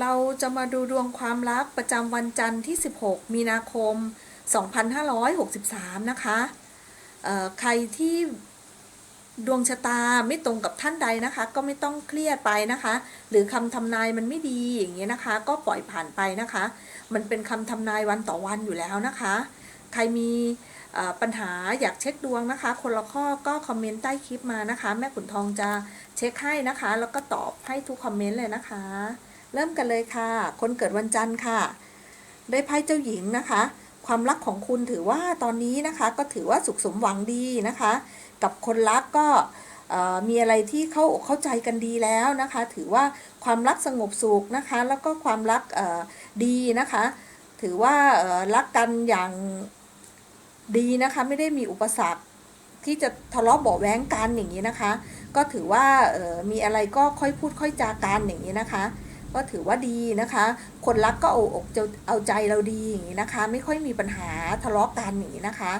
เราจะมาดูดวงความรักประจำวันจันทร์ที่ 16 มีนาคม 2563 นะคะเอ่อใครที่ดวงชะตาไม่ตรงกับท่านใดนะคะ ก็ไม่ต้องเครียดไปนะคะ หรือคำทำนายมันไม่ดีอย่างเงี้ยนะคะ ก็ปล่อยผ่านไปนะคะ มันเป็นคำทำนายวันต่อวันอยู่แล้วนะคะ ใครมีปัญหาอยากเช็คดวงนะคะ คนละข้อก็คอมเมนต์ใต้คลิปมานะคะ แม่ขุนทองจะเช็คให้นะคะ แล้วก็ตอบให้ทุกคอมเมนต์เลยนะคะ เริ่มกันเลยค่ะ คนเกิดวันจันทร์ค่ะ ได้ไพ่เจ้าหญิงนะคะ ความรักของคุณถือว่าตอนนี้นะคะ ก็ถือว่าสุขสมหวังดีนะคะ กับคนรักก็มีอะไรที่เข้าอกเข้าใจกันดีแล้วนะคะ ถือว่าความรักสงบสุขนะคะ แล้วก็ความรักดีนะคะ ถือว่ารักกันอย่างดีนะคะไม่ได้มีอุปสรรคที่จะทะเลาะเบาแว้งกันอย่างนี้นะคะ ก็ถือว่ามีอะไรก็ค่อยพูดค่อยจากันอย่างนี้นะคะ ก็ถือว่าดีนะคะ คนรักก็เอาอกจะเอาใจเราดีอย่างนี้นะคะ ไม่ค่อยมีปัญหาทะเลาะกันอย่างนี้นะคะ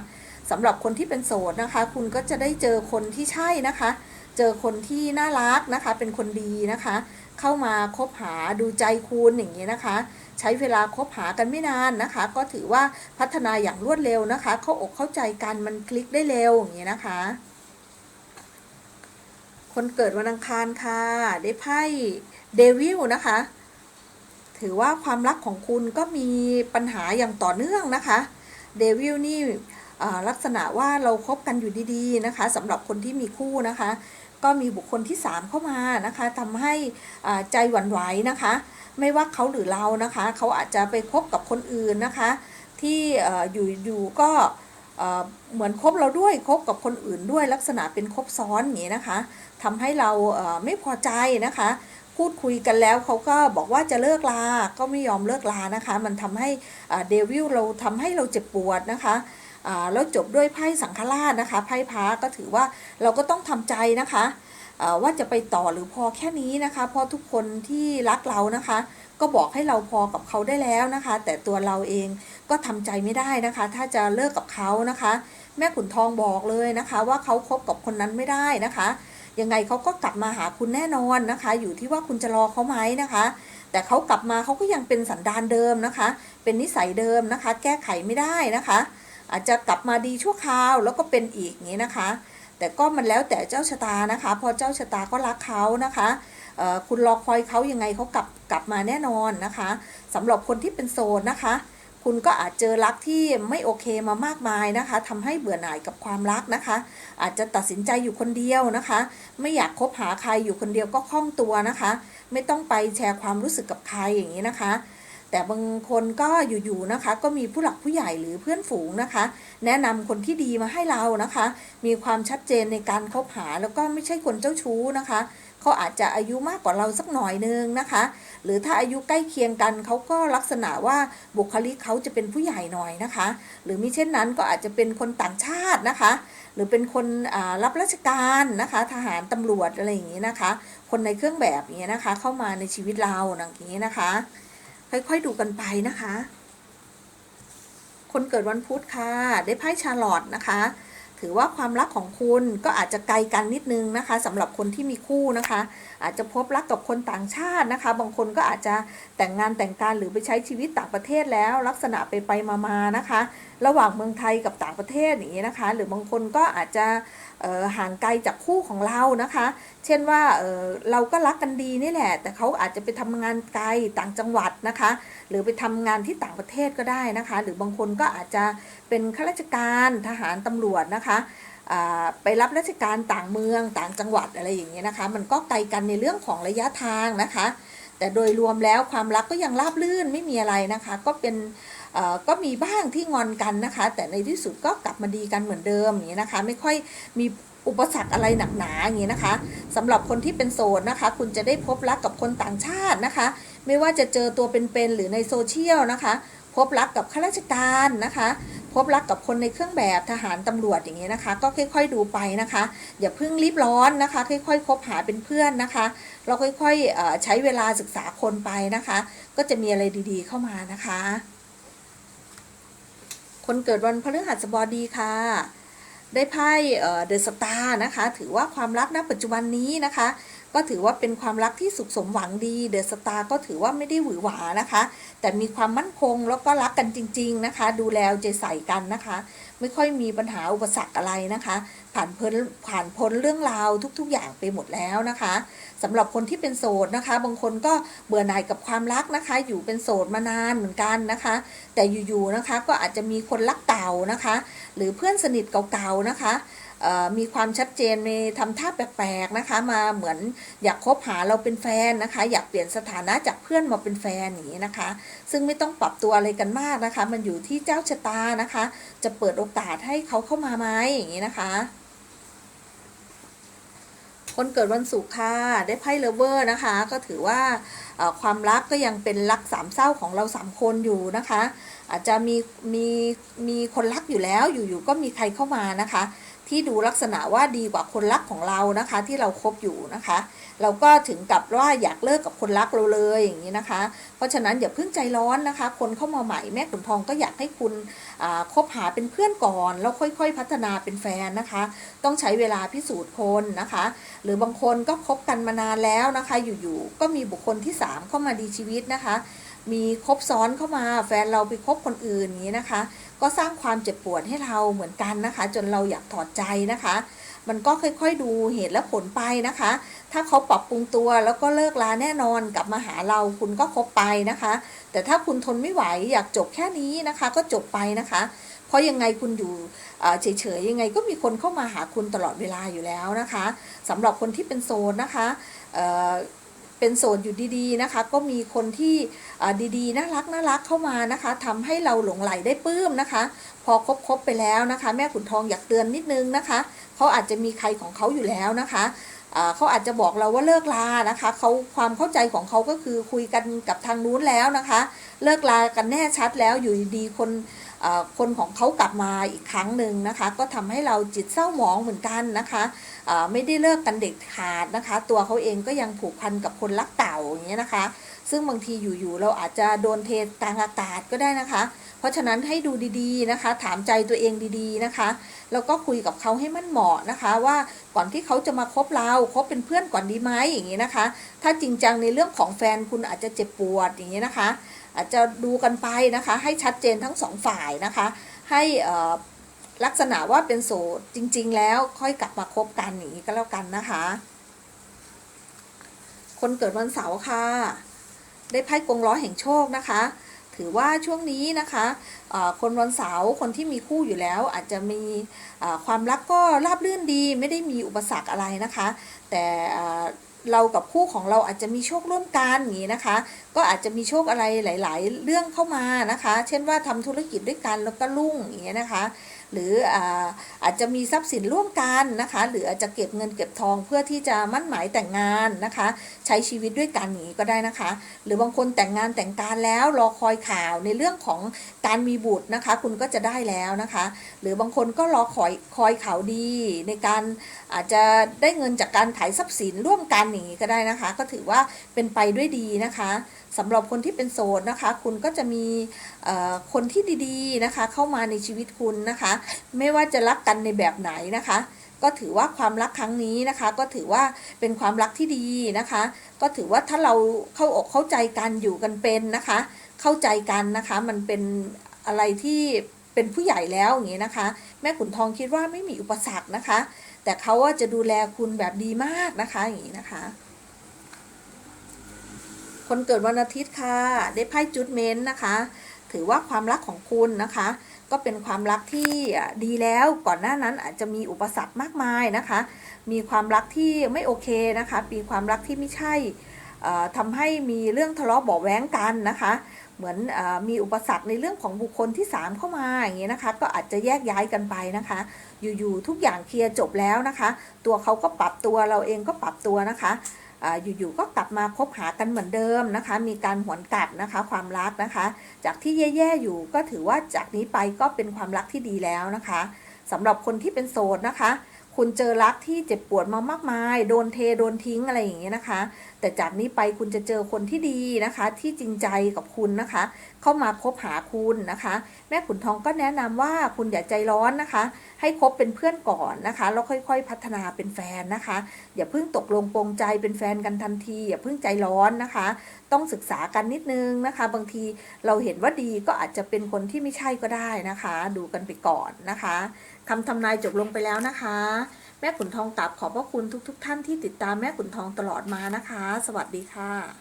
สำหรับคนที่เป็นโสดนะคะ คุณก็จะได้เจอคนที่ใช่นะคะ เจอคนที่น่ารักนะคะ เป็นคนดีนะคะ เข้ามาคบหาดูใจคุณอย่างนี้นะคะ ใช้เวลาคบหากันไม่นานนะคะ ก็ถือว่าพัฒนาอย่างรวดเร็วนะคะ เข้าอกเข้าใจกันมันคลิกได้เร็วอย่างนี้นะคะ คนเกิดวันอังคารค่ะ ได้ไพ่ เดวิลนะคะ ถือว่าความรักของคุณก็มีปัญหาอย่างต่อเนื่องนะคะเดวิลนี่ลักษณะว่าเราคบกันอยู่ดีๆนะคะสำหรับคนที่มีคู่นะคะ ก็มีบุคคลที่ 3 เข้ามานะคะทำให้ใจหวั่นไหวนะคะ ไม่ว่าเขาหรือเรานะคะ เขาอาจจะไปคบกับคนอื่นนะคะ ที่อยู่อยู่ก็เเหมือนคบเราด้วยคบกับคนอื่นด้วยลักษณะเป็นคบซ้อนอย่างนี้นะคะทำให้เราไม่พอใจนะคะ พูดคุยกันแล้วเขาก็บอกว่าจะเลิกลา ก็ไม่ยอมเลิกลานะคะ มันทำให้เดวิลเราทำให้เราเจ็บปวดนะคะแล้วจบด้วยไพ่สังฆราชนะคะไพ่พ้าก็ถือว่าเราก็ต้องทำใจนะคะ ว่าจะไปต่อหรือพอแค่นี้นะคะ เพราะทุกคนที่รักเรานะคะ ก็บอกให้เราพอกับเขาได้แล้วนะคะ แต่ตัวเราเองก็ทำใจไม่ได้นะคะ ถ้าจะเลิกกับเขานะคะ แม่ขุนทองบอกเลยนะคะ ว่าเขาคบกับคนนั้นไม่ได้นะคะยังไงเขาก็กลับมาหาคุณแน่นอนนะคะ อยู่ที่ว่าคุณจะรอเขาไหมนะคะ แต่เขากลับมาเขาก็ยังเป็นสันดานเดิมนะคะ เป็นนิสัยเดิมนะคะ แก้ไขไม่ได้นะคะ อาจจะกลับมาดีชั่วคราวแล้วก็เป็นอีกอย่างนี้นะคะ แต่ก็มันแล้วแต่เจ้าชะตานะคะ พอเจ้าชะตาก็รักเขานะคะคุณรอคอยเขายังไงเขากลับกลับมาแน่นอนนะคะสำหรับคนที่เป็นโสดนะคะ คุณก็อาจเจอรักที่ไม่โอเคมามากมายนะคะทำให้เบื่อหน่ายกับความรักนะคะ อาจจะตัดสินใจอยู่คนเดียวนะคะ ไม่อยากคบหาใครอยู่คนเดียวก็คล่องตัวนะคะ ไม่ต้องไปแชร์ความรู้สึกกับใครอย่างนี้นะคะ แต่บางคนก็อยู่ๆนะคะ ก็มีผู้หลักผู้ใหญ่หรือเพื่อนฝูงนะคะ แนะนำคนที่ดีมาให้เรานะคะ มีความชัดเจนในการคบหาแล้วก็ไม่ใช่คนเจ้าชู้นะคะเขาอาจจะอายุมากกว่าเราสักหน่อยนึงนะคะ หรือถ้าอายุใกล้เคียงกันเขาก็ลักษณะว่าบุคลิกเขาจะเป็นผู้ใหญ่หน่อยนะคะ หรือมิเช่นนั้นก็อาจจะเป็นคนต่างชาตินะคะ หรือเป็นคนรับราชการนะคะ ทหารตำรวจอะไรอย่างนี้นะคะ คนในเครื่องแบบอย่างนี้นะคะ เข้ามาในชีวิตเราอย่างนี้นะคะ ค่อยๆดูกันไปนะคะ คนเกิดวันพุธค่ะ ได้ไพ่ชาลอตนะคะ ถือว่าความรักของคุณก็อาจจะไกลกันนิดนึงนะคะสำหรับคนที่มีคู่นะคะ อาจจะพบรักกับคนต่างชาตินะคะ บางคนก็อาจจะแต่งงานแต่งการหรือไปใช้ชีวิตต่างประเทศแล้ว ลักษณะไปไปมามาๆนะคะ ระหว่างเมืองไทยกับต่างประเทศอย่างนี้นะคะ หรือบางคนก็อาจจะห่างไกลจากคู่ของเรานะคะ เช่นว่าเเราก็รักกันดีนี่แหละ แต่เขาอาจจะไปทำงานไกลต่างจังหวัดนะคะ หรือไปทำงานที่ต่างประเทศก็ได้นะคะ หรือบางคนก็อาจจะเป็นข้าราชการทหารตำรวจนะคะไปรับราชการต่างเมืองต่างจังหวัดอะไรอย่างเงี้ยนะคะ มันก็ไกลกันในเรื่องของระยะทางนะคะ แต่โดยรวมแล้วความรักก็ยังราบรื่นไม่มีอะไรนะคะ ก็เป็น ก็มีบ้างที่งอนกันนะคะ แต่ในที่สุดก็กลับมาดีกันเหมือนเดิมอย่างนี้นะคะ ไม่ค่อยมีอุปสรรคอะไรหนักหนาอย่างนี้นะคะสำหรับคนที่เป็นโสดนะคะ คุณจะได้พบรักกับคนต่างชาตินะคะ ไม่ว่าจะเจอตัวเป็นๆหรือในโซเชียลนะคะ พบรักกับข้าราชการนะคะ พบรักกับคนในเครื่องแบบทหารตำรวจอย่างนี้นะคะ ก็ค่อย ๆ ดูไปนะคะ อย่าเพิ่งรีบร้อนนะคะ ค่อยๆคบหาเป็นเพื่อนนะคะ เราค่อยๆใช้เวลาศึกษาคนไปนะคะ ก็จะมีอะไรดีๆเข้ามานะคะ คนเกิดวันพฤหัสบดีค่ะ ได้ไพ่เดอะสตาร์นะคะ ถือว่าความรักณปัจจุบันนี้นะคะ ก็ถือว่าเป็นความรักที่สุขสมหวังดี เดอะสตาร์ก็ถือว่าไม่ได้หวือหวานะคะ แต่มีความมั่นคงแล้วก็รักกันจริง ๆนะคะ ดูแลเอาใจใส่กันนะคะ ไม่ค่อยมีปัญหาอุปสรรคอะไรนะคะ ผ่านพ้นผ่านพ้นเรื่องราวทุกๆ อย่างไปหมดแล้วนะคะสำหรับคนที่เป็นโสดนะคะ บางคนก็เบื่อหน่ายกับความรักนะคะ อยู่เป็นโสดมานานเหมือนกันนะคะ แต่อยู่ๆนะคะก็อาจจะมีคนรักเก่านะคะ หรือเพื่อนสนิทเก่าๆนะคะ มีความชัดเจนในทำท่าแปลกๆนะคะ มาเหมือนอยากคบหาเราเป็นแฟนนะคะ อยากเปลี่ยนสถานะจากเพื่อนมาเป็นแฟนอย่างนี้นะคะ ซึ่งไม่ต้องปรับตัวอะไรกันมากนะคะ มันอยู่ที่เจ้าชะตานะคะ จะเปิดโอกาสให้เขาเข้ามาไหมอย่างนี้นะคะคนเกิดวันศุกร์ค่ะ ได้ไพ่เลเวอร์นะคะ ก็ถือว่าความรักก็ยังเป็นรักสามเศร้าของเราสามคนอยู่นะคะ อาจจะมีมีมีคนรักอยู่แล้วอยู่ๆก็มีใครเข้ามานะคะ ที่ดูลักษณะว่าดีกว่าคนรักของเรานะคะ ที่เราคบอยู่นะคะ เราก็ถึงกับว่าอยากเลิกกับคนรักเราเลยอย่างนี้นะคะ เพราะฉะนั้นอย่าเพิ่งใจร้อนนะคะ คนเข้ามาใหม่แม่ขุนทองก็อยากให้คุณคบหาเป็นเพื่อนก่อน แล้วค่อยๆ พัฒนาเป็นแฟนนะคะ ต้องใช้เวลาพิสูจน์คนนะคะ หรือบางคนก็คบกันมานานแล้วนะคะ อยู่ๆก็มีบุคคลที่ 3 เข้ามาดีชีวิตนะคะ มีคบซ้อนเข้ามาแฟนเราไปคบคนอื่นอย่างนี้นะคะ ก็สร้างความเจ็บปวดให้เราเหมือนกันนะคะ จนเราอยากถอดใจนะคะ มันก็ค่อยๆดูเหตุและผลไปนะคะ ถ้าเขาปรับปรุงตัวแล้วก็เลิกลาแน่นอนกลับมาหาเราคุณก็คบไปนะคะ แต่ถ้าคุณทนไม่ไหวอยากจบแค่นี้นะคะ ก็จบไปนะคะ เพราะยังไงคุณอยู่เฉยๆยังไงก็มีคนเข้ามาหาคุณตลอดเวลาอยู่แล้วนะคะสำหรับคนที่เป็นโซนนะคะ เป็นโสดอยู่ดีๆนะคะ ก็มีคนที่ดีๆน่ารักน่ารักเข้ามานะคะทำให้เราหลงไหลได้ปลื้มนะคะ พอคบๆไปแล้วนะคะ แม่ขุนทองอยากเตือนนิดนึงนะคะเขาอาจจะมีใครของเขาอยู่แล้วนะคะเขาอาจจะบอกเราว่าเลิกลานะคะเขาความเข้าใจของเขาก็คือคุยกันกับทางนู้นแล้วนะคะ เลิกลากันแน่ชัดแล้วอยู่ดีๆคน คนของเขากลับมาอีกครั้งหนึ่งนะคะ ก็ทำให้เราจิตเศร้าหมองเหมือนกันนะคะไม่ได้เลิกกันเด็ดขาดนะคะ ตัวเขาเองก็ยังผูกพันกับคนรักเก่าอย่างเงี้ยนะคะ ซึ่งบางทีอยู่ๆเราอาจจะโดนเทกลางอากาศก็ได้นะคะ เพราะฉะนั้นให้ดูดีๆนะคะ ถามใจตัวเองดีๆนะคะ แล้วก็คุยกับเขาให้มันเหมาะนะคะ ว่าก่อนที่เขาจะมาคบเราคบเป็นเพื่อนก่อนดีไหมอย่างนี้นะคะ ถ้าจริงจังในเรื่องของแฟนคุณอาจจะเจ็บปวดอย่างนี้นะคะ อาจจะดูกันไปนะคะ ให้ชัดเจนทั้งสองฝ่ายนะคะ ให้ลักษณะว่าเป็นโสดจริง ๆ แล้วค่อยกลับมาคบกันอย่างนี้ก็แล้วกันนะคะ คนเกิดวันเสาร์ค่ะ ได้ไพ่กงล้อแห่งโชคนะคะ ถือว่าช่วงนี้นะคะคนวันเสาร์คนที่มีคู่อยู่แล้ว อาจจะมีความรักก็ราบรื่นดี ไม่ได้มีอุปสรรคอะไรนะคะ แต่ เรากับคู่ของเราอาจจะมีโชคร่วมกันอย่างนี้นะคะ ก็อาจจะมีโชคอะไรหลาย ๆ เรื่องเข้ามานะคะ เช่นว่าทำธุรกิจด้วยกันแล้วก็รุ่งอย่างเงี้ยนะคะ หรืออาอาจจะมีทรัพย์สินร่วมกันนะคะ หรืออาจจะเก็บเงินเก็บทองเพื่อที่จะมั่นหมายแต่งงานนะคะ ใช้ชีวิตด้วยกันอย่างนี้ก็ได้นะคะ หรือบางคนแต่งงานแต่งการแล้วรอคอยข่าวในเรื่องของการมีบุตรนะคะ คุณก็จะได้แล้วนะคะ หรือบางคนก็รอคอยคอยข่าวดี ในการอาจจะได้เงินจากการขายทรัพย์สินร่วมกันอย่างนี้ก็ได้นะคะ ก็ถือว่าเป็นไปด้วยดีนะคะ สำหรับคนที่เป็นโสดนะคะ คุณก็จะมีคนที่ดีๆนะคะ เข้ามาในชีวิตคุณนะคะ ไม่ว่าจะรักกันในแบบไหนนะคะ ก็ถือว่าความรักครั้งนี้นะคะ ก็ถือว่าเป็นความรักที่ดีนะคะ ก็ถือว่าถ้าเราเข้าอกเข้าใจกันอยู่กันเป็นนะคะ เข้าใจกันนะคะ มันเป็นอะไรที่เป็นผู้ใหญ่แล้วอย่างนี้นะคะ แม่ขุนทองคิดว่าไม่มีอุปสรรคนะคะ แต่เขาว่าจะดูแลคุณแบบดีมากนะคะอย่างนี้นะคะ คนเกิดวันอาทิตย์ค่ะ ได้ไพ่จุดเมนนะคะ ถือว่าความรักของคุณนะคะ ก็เป็นความรักที่ดีแล้วก่อนหน้านั้นอาจจะมีอุปสรรคมากมายนะคะ มีความรักที่ไม่โอเคนะคะมีความรักที่ไม่ใช่เอ่อทำให้มีเรื่องทะเลาะเบาแว้งกันนะคะ เหมือนอมีอุปสรรคในเรื่องของบุคคลที่ 3 เข้ามาอย่างเงี้ยนะคะ ก็อาจจะแยกย้ายกันไปนะคะ อยู่ๆทุกอย่างเคลียร์จบแล้วนะคะ ตัวเขาก็ปรับตัวเราเองก็ปรับตัวนะคะ ออยู่ๆก็กลับมาคบหากันเหมือนเดิมนะคะ มีการหวนกลับนะคะความรักนะคะ จากที่แย่ๆอยู่ก็ถือว่าจากนี้ไปก็เป็นความรักที่ดีแล้วนะคะสำหรับคนที่เป็นโสดนะคะ คุณเจอรักที่เจ็บปวดมามากมาย โดนเทโดนทิ้งอะไรอย่างเงี้ยนะคะ แต่จากนี้ไปคุณจะเจอคนที่ดีนะคะ ที่จริงใจกับคุณนะคะ เข้ามาคบหาคุณนะคะ แม่ขุนทองก็แนะนำว่าคุณอย่าใจร้อนนะคะ ให้คบเป็นเพื่อนก่อนนะคะแล้วค่อยๆ พัฒนาเป็นแฟนนะคะ อย่าเพิ่งตกลงปรงใจเป็นแฟนกันทันที อย่าเพิ่งใจร้อนนะคะ ต้องศึกษากันนิดนึงนะคะ บางทีเราเห็นว่าดีก็อาจจะเป็นคนที่ไม่ใช่ก็ได้นะคะ ดูกันไปก่อนนะคะ คำทำนายจบลงไปแล้วนะคะ แม่ขุนทองตับขอบพระคุณทุกๆทท่านที่ติดตามแม่ขุนทองตลอดมานะคะ สวัสดีค่ะ